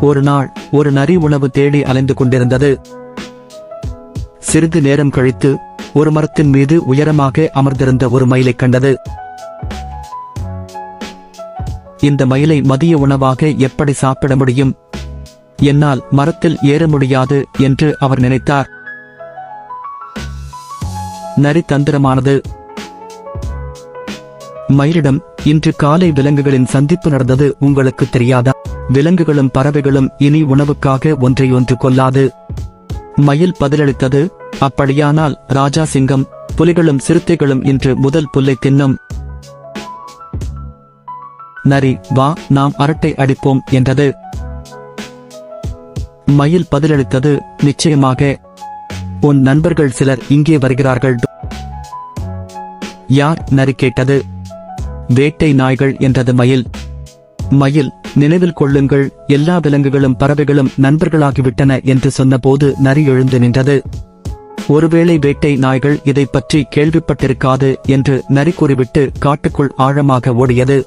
ஒரு நாள் ஒரு நரி உணவு தேடி அலைந்து கொண்டிருந்தது. சிறிது நேரம் கழித்து ஒரு மரத்தின் மீது உயரமாக அமர்ந்திருந்த ஒரு மயிலைக் கண்டது. இந்த மயிலை மதிய உணவாக எப்படி சாப்பிட முடியும்? என்னால் மரத்தில் ஏற முடியாது என்று அவர் நினைத்தார். நரி தந்திரமானது மயிலிடம் இன்று காலை விலங்குகளின் சந்திப்பு நடந்தது உங்களுக்கு தெரியாதா? விலங்குகளும் பறவைகளும் இனி உணவுக்காக ஒன்றையொன்று கொல்லாது மயில் பதிலளித்தது அப்படியானால் ராஜா சிங்கம் புலிகளும் சிறுத்தைகளும் இன்று முதல் புல்லை தின்னும். நரி வா நாம் அரட்டை அடிப்போம் என்றது. மயில் பதிலளித்தது நிச்சயமாக. உன் நண்பர்கள் சிலர் இங்கே வருகிறார்கள். யார்? நரி கேட்டது. வேட்டை நாய்கள் என்றது மயில். மயில் நினைவில் கொள்ளுங்கள் எல்லா விலங்குகளும் பறவைகளும் நண்பர்களாகிவிட்டன என்று சொன்னபோது நரி எழுந்து நின்றது. ஒருவேளை வேட்டை நாய்கள் இதைப் பற்றி கேள்விப்பட்டிருக்காது என்று நரி கூறிவிட்டு காட்டுக்குள் ஆழமாக ஓடியது.